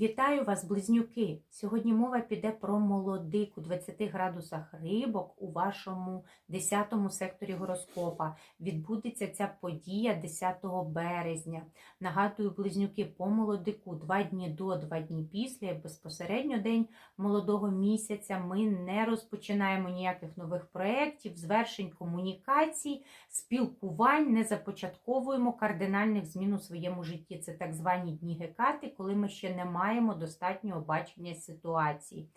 Вітаю вас, близнюки! Сьогодні мова піде про молодик у 20 градусах рибок у вашому 10 секторі гороскопа. Відбудеться ця подія 10 березня. Нагадую, близнюки по молодику 2 дні до, 2 дні після, і безпосередньо день молодого місяця. Ми не розпочинаємо ніяких нових проєктів, звершень комунікацій, спілкувань, не започатковуємо кардинальних змін у своєму житті. Це так звані дні гекати, коли ми ще не маємо достатнього бачення ситуації.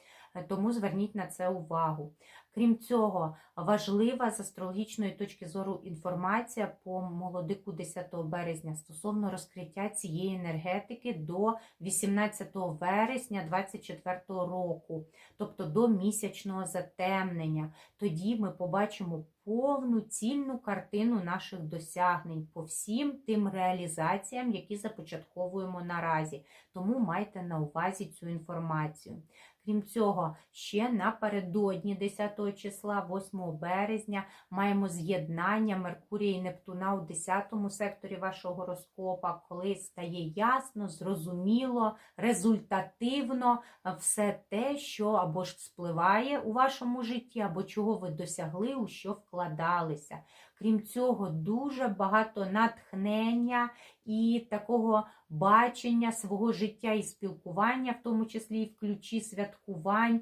Тому зверніть на це увагу. Крім цього, важлива з астрологічної точки зору інформація по молодику 10 березня стосовно розкриття цієї енергетики до 18 вересня 2024 року, тобто до місячного затемнення. Тоді ми побачимо повну цільну картину наших досягнень по всім тим реалізаціям, які започатковуємо наразі. Тому майте на увазі цю інформацію. Крім цього, ще напередодні 10 числа, 8 березня, маємо з'єднання Меркурія і Нептуна у 10 секторі вашого гороскопа, коли стає ясно, зрозуміло, результативно все те, що або ж спливає у вашому житті, або чого ви досягли, у що вкладалися. Крім цього, дуже багато натхнення і такого бачення свого життя і спілкування, в тому числі і в ключі святкувань,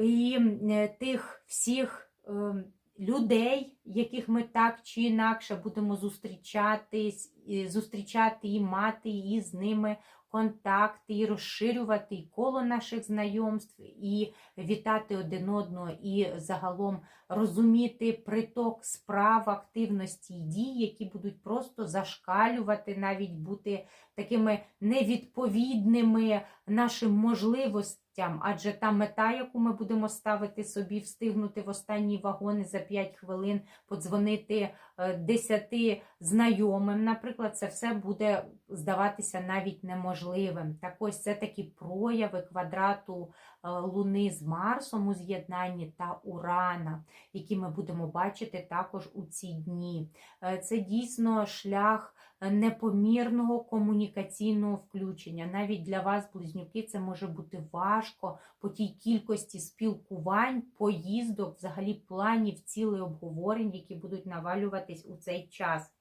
і е, тих всіх е, людей, яких ми так чи інакше будемо зустрічатись, зустрічати і мати і з ними контакти, і розширювати і коло наших знайомств, і вітати один одного, і загалом розуміти приток справ, активності і дій, які будуть просто зашкалювати, навіть бути такими невідповідними нашим можливостям, адже та мета, яку ми будемо ставити собі, встигнути в останні вагони за 5 хвилин, подзвонити е, 10 знайомим, наприклад, це все буде здаватися навіть неможливим. Так ось це такі прояви квадрату е, Луни з Марсом у з'єднанні та Урана, які ми будемо бачити також у ці дні. Е, Це дійсно шлях непомірного комунікаційного включення. Навіть для вас, близнюки, це може бути важко по тій кількості спілкувань, поїздок, взагалі планів, цілей обговорень, які будуть навалюватись у цей час.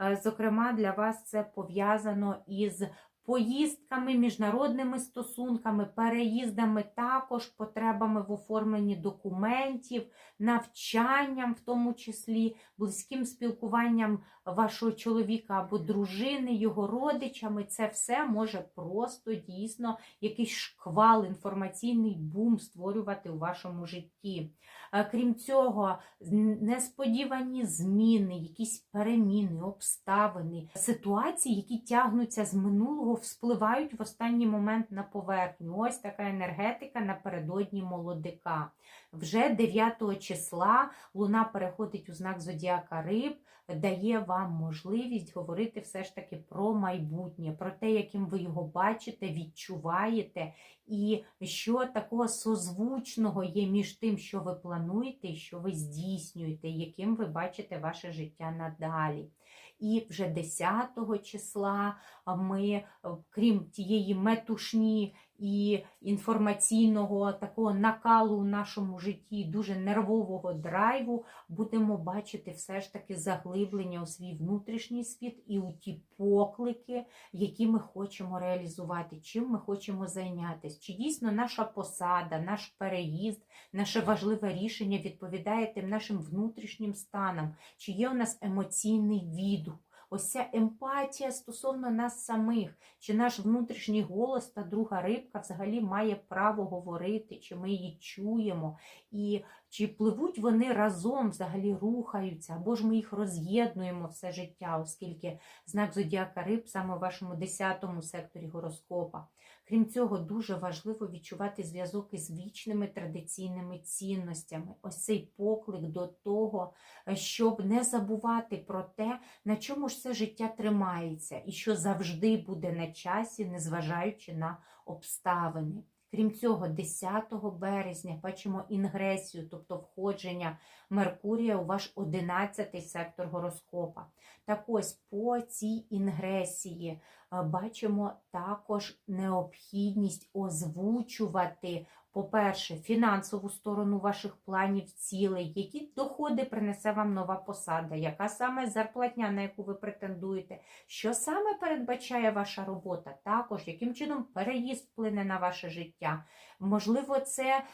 Е, Зокрема, для вас це пов'язано із поїздками, міжнародними стосунками, переїздами, також потребами в оформленні документів, навчанням, в тому числі, близьким спілкуванням вашого чоловіка або дружини, його родичами. Це все може просто дійсно якийсь шквал, інформаційний бум створювати у вашому житті. Е, Крім цього, несподівані зміни, якісь переміни, обставини, ситуації, які тягнуться з минулого, вспливають в останній момент на поверхню. Ось така енергетика напередодні молодика. Вже 9 числа Луна переходить у знак Зодіака Риб, дає вам можливість говорити все ж таки про майбутнє, про те, яким ви його бачите, відчуваєте, і що такого созвучного є між тим, що ви плануєте, і що ви здійснюєте, яким ви бачите ваше життя надалі. І вже 10 числа ми, е, крім тієї метушні і інформаційного такого накалу у нашому житті, дуже нервового драйву, будемо бачити все ж таки заглиблення у свій внутрішній світ і у ті поклики, які ми хочемо реалізувати, чим ми хочемо зайнятися. Чи дійсно наша посада, наш переїзд, наше важливе рішення відповідає тим нашим внутрішнім станам, чи є у нас емоційний відгук. Ось ця емпатія стосовно нас самих, чи наш внутрішній голос та друга рибка взагалі має право говорити, чи ми її чуємо, і чи пливуть вони разом, взагалі рухаються, або ж ми їх роз'єднуємо все життя, оскільки знак зодіака риб саме в вашому 10 секторі гороскопа. Крім цього, дуже важливо відчувати зв'язок із вічними традиційними цінностями. Ось цей поклик до того, щоб не забувати про те, на чому ж це життя тримається, і що завжди буде на часі, незважаючи на обставини. Крім цього, 10 березня бачимо інгресію, тобто входження Меркурія у ваш 11-й сектор гороскопа. Так ось по цій інгресії Е, Бачимо також необхідність озвучувати, по-перше, фінансову сторону ваших планів, цілей, які доходи принесе вам нова посада, яка саме зарплатня, на яку ви претендуєте, що саме передбачає ваша робота, також яким чином переїзд вплине на ваше життя. Можливо, це е,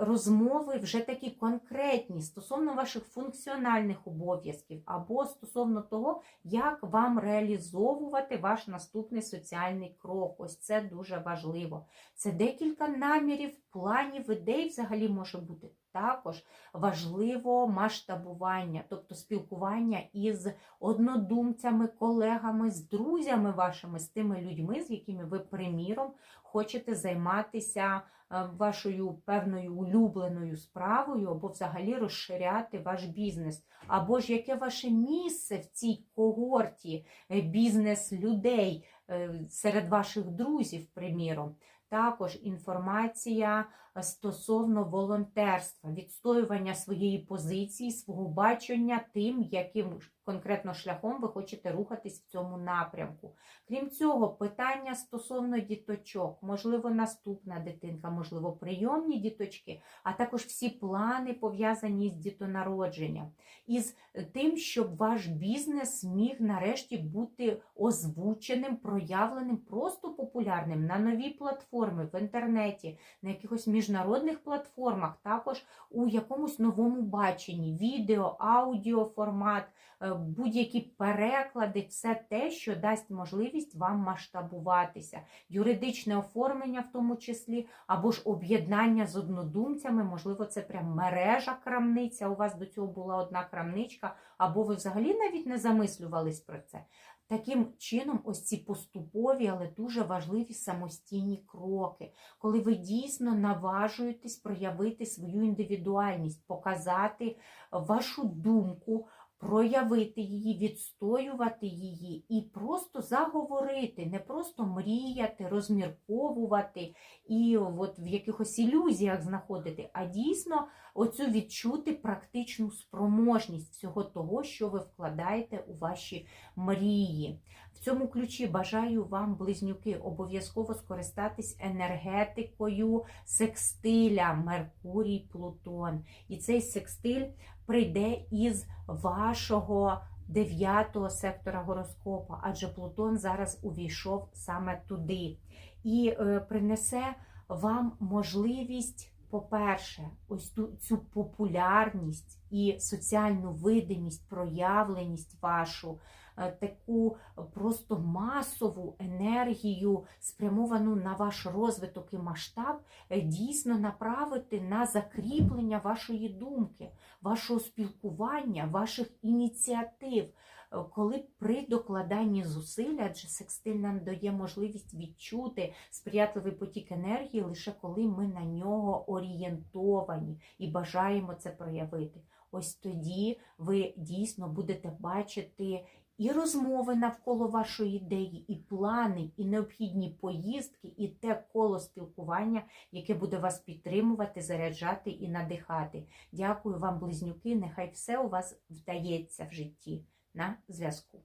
розмови вже такі конкретні стосовно ваших функціональних обов'язків або стосовно того, як вам реалізовувати ваш наступний соціальний крок. Ось це дуже важливо. Це декілька намірів, планів, ідей взагалі може бути. Також важливо масштабування, тобто спілкування із однодумцями, колегами, з друзями вашими, з тими людьми, з якими ви, приміром, хочете займатися е, вашою певною улюбленою справою, або взагалі розширяти ваш бізнес, або ж яке ваше місце в цій когорті е, бізнес-людей е, серед ваших друзів, приміром. Також інформація стосовно волонтерства, відстоювання своєї позиції, свого бачення тим, яким конкретно шляхом ви хочете рухатись в цьому напрямку. Крім цього, питання стосовно діточок, можливо, наступна дитинка, можливо, прийомні діточки, а також всі плани пов'язані з дітонародженням, із тим, щоб ваш бізнес міг нарешті бути озвученим, проявленим, просто популярним на новій платформі в інтернеті, на якихось міжнародних платформах, також у якомусь новому баченні, відео, аудіо формат, е, будь-які переклади, все те, що дасть можливість вам масштабуватися, юридичне оформлення в тому числі, або ж об'єднання з однодумцями, можливо, це прям мережа крамниця. У вас до цього була одна крамничка, або ви взагалі навіть не замислювались про це. Таким чином, ось ці поступові, але дуже важливі самостійні кроки, коли ви дійсно наважуєтесь проявити свою індивідуальність, показати вашу думку, проявити її, відстоювати її і просто заговорити, не просто мріяти, розмірковувати і от в якихось ілюзіях знаходити, а дійсно оцю відчути практичну спроможність всього того, що ви вкладаєте у ваші мрії. В цьому ключі бажаю вам, близнюки, обов'язково скористатись енергетикою секстиля Меркурій Плутон. І цей секстиль прийде із вашого дев'ятого сектора гороскопа, адже Плутон зараз увійшов саме туди. І е, принесе вам можливість. По-перше, ось ту цю популярність і соціальну видимість, проявленість вашу, таку просто масову енергію, спрямовану на ваш розвиток і масштаб, е, дійсно направити на закріплення вашої думки, вашого спілкування, ваших ініціатив. Е, Коли при докладанні зусиль, адже секстиль нам дає можливість відчути сприятливий потік енергії, лише коли ми на нього орієнтовані і бажаємо це проявити. Ось тоді ви дійсно будете бачити і розмови навколо вашої ідеї, і плани, і необхідні поїздки, і те коло спілкування, яке буде вас підтримувати, заряджати і надихати. Дякую вам, близнюки. Нехай все у вас вдається в житті. На зв'язку.